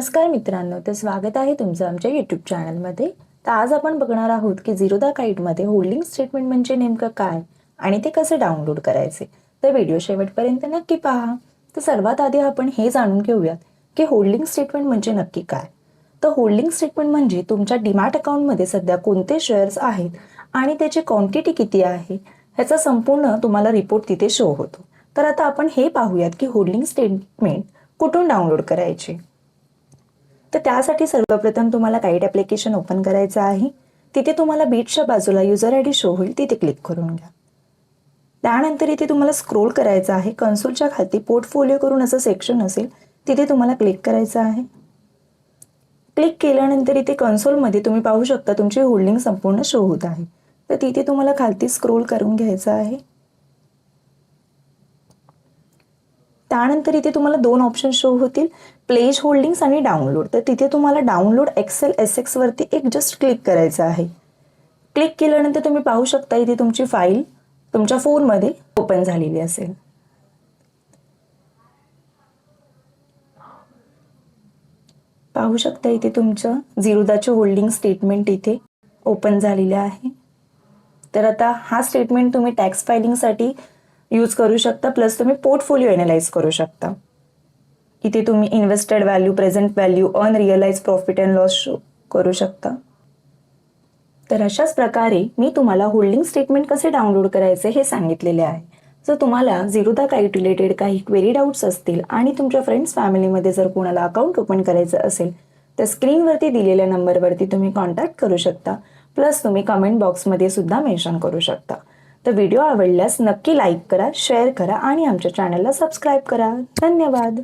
नमस्कार मित्रांनो तर स्वागत आहे तुमचं आमच्या यूट्यूब चॅनलमध्ये तर आज आपण बघणार आहोत की झिरोदा काईटमध्ये होल्डिंग स्टेटमेंट म्हणजे नेमकं काय आणि ते कसे डाउनलोड करायचे. तर व्हिडिओ शेवटपर्यंत नक्की पहा. तर सर्वात आधी आपण हे जाणून घेऊयात की होल्डिंग स्टेटमेंट म्हणजे नक्की काय. तर होल्डिंग स्टेटमेंट म्हणजे तुमच्या डिमॅट अकाउंटमध्ये सध्या कोणते शेअर्स आहेत आणि त्याची क्वांटिटी किती आहे ह्याचा संपूर्ण तुम्हाला रिपोर्ट तिथे शो होतो. तर आता आपण हे पाहूयात की होल्डिंग स्टेटमेंट कुठून डाउनलोड करायचे. तर त्यासाठी सर्वप्रथम तुम्हाला गाईड ॲप्लिकेशन ओपन करायचं आहे. तिथे तुम्हाला बीटच्या बाजूला युजर आय डी शो होईल. तिथे क्लिक करून घ्या. त्यानंतर इथे तुम्हाला स्क्रोल करायचं आहे. कन्सोलच्या खाली पोर्टफोलिओ करून असं सेक्शन असेल तिथे तुम्हाला क्लिक करायचं आहे. क्लिक केल्यानंतर इथे कन्सोलमध्ये तुम्ही पाहू शकता तुमची होल्डिंग संपूर्ण शो होत आहे. तर तिथे तुम्हाला खालती स्क्रोल करून घ्यायचं आहे. त्यानंतर इथे तुम्हाला दोन ऑप्शन शो होतील. प्लेज होल्डिंग्स आणि डाउनलोड तर तिथे तुम्हाला डाउनलोड एक्सेल एस एक्सवरती एक जस्ट क्लिक करायचं आहे. क्लिक केल्यानंतर तुम्ही पाहू शकता इथे तुमची फाईल तुमच्या फोनमध्ये ओपन झालेली असेल. पाहू शकता इथे तुमचं झिरोदाचे होल्डिंग स्टेटमेंट इथे ओपन झालेले आहे. तर आता हा स्टेटमेंट तुम्ही टॅक्स फायलिंगसाठी यूज करू शकता प्लस तुम्ही पोर्टफोलिओ एनालाइज करू शकता. इथे तुम्ही invested value present value unrealise profit and loss show करू शकता. तर अशाच प्रकारे मी तुम्हाला होल्डिंग स्टेटमेंट कसे डाउनलोड करायचे हे सांगितलेले आहे. जर तुम्हाला झिरोदा काईट रिलेटेड काही क्वेरी डाऊट्स असतील आणि तुमच्या फ्रेंड्स फॅमिलीमध्ये जर कोणाला अकाउंट ओपन करायचं असेल तर स्क्रीनवरती दिलेल्या नंबरवरती तुम्ही कॉन्टॅक्ट करू शकता. प्लस तुम्ही कमेंट बॉक्समध्ये सुद्धा मेन्शन करू शकता. तर व्हिडिओ आवडल्यास नक्की लाईक करा शेअर करा आणि आमच्या चॅनलला सबस्क्राईब करा. धन्यवाद.